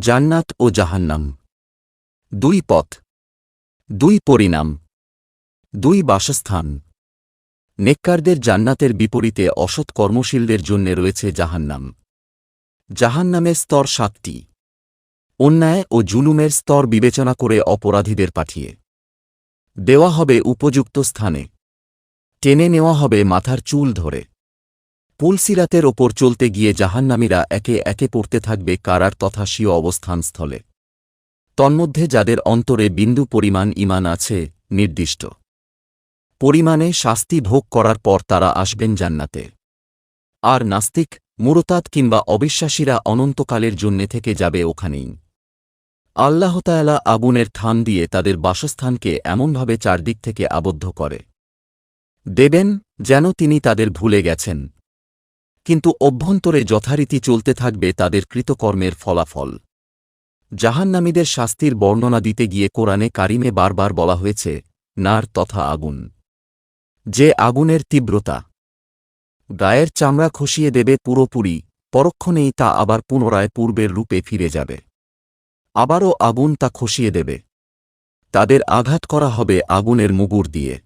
জান্নাত ও জাহান্নাম। দুই পথ, দুই পরিণাম, দুই বাসস্থান। নেককারদের জান্নাতের বিপরীতে অসৎ কর্মশীলদের জন্যে রয়েছে জাহান্নাম। জাহান্নামের স্তর সাতটি। অন্যায় ও জুলুমের স্তর বিবেচনা করে অপরাধীদের পাঠিয়ে। দেওয়া হবে উপযুক্ত স্থানে। টেনে নেওয়া হবে মাথার চুল ধরে। পুলসিরাতের ওপর চলতে গিয়ে জাহান্নামীরা একে একে পড়তে থাকবে কারার তথা অবস্থানস্থলে। তন্মধ্যে যাদের অন্তরে বিন্দু পরিমাণ ইমান আছে, নির্দিষ্ট পরিমাণে শাস্তি ভোগ করার পর তারা আসবেন জান্নাতে। আর নাস্তিক, মুরতাদ কিংবা অবিশ্বাসীরা অনন্তকালের জন্যে থেকে যাবে ওখানেই। আল্লাহতায়ালা আগুনের থান দিয়ে তাদের বাসস্থানকে এমনভাবে চারদিক থেকে আবদ্ধ করে। দেবেন, যেন তিনি তাদের ভুলে গেছেন। কিন্তু অভ্যন্তরে যথারীতি চলতে থাকবে তাদের কৃতকর্মের ফলাফল। জাহান্নামীদের শাস্তির বর্ণনা দিতে গিয়ে কোরআনে কারিমে বারবার বলা হয়েছে, নার তথা আগুন। যে আগুনের তীব্রতা। গায়ের চামড়া খসিয়ে দেবে পুরোপুরি পরক্ষণেই তা আবার পুনরায় পূর্বের রূপে ফিরে যাবে। আবারও আগুন তা খসিয়ে দেবে। তাদের আঘাত করা হবে আগুনের মুগুর দিয়ে।